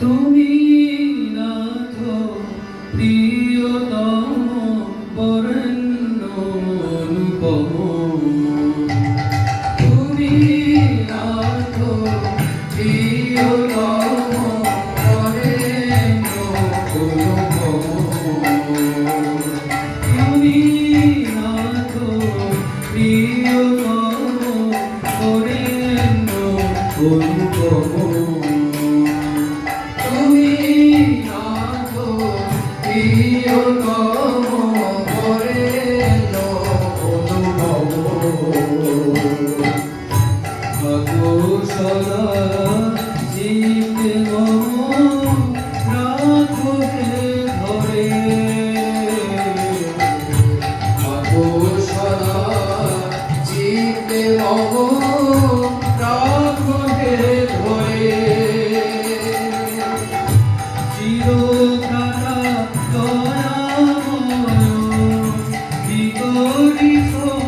তুমি flores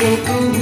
Thank you.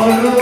Oh,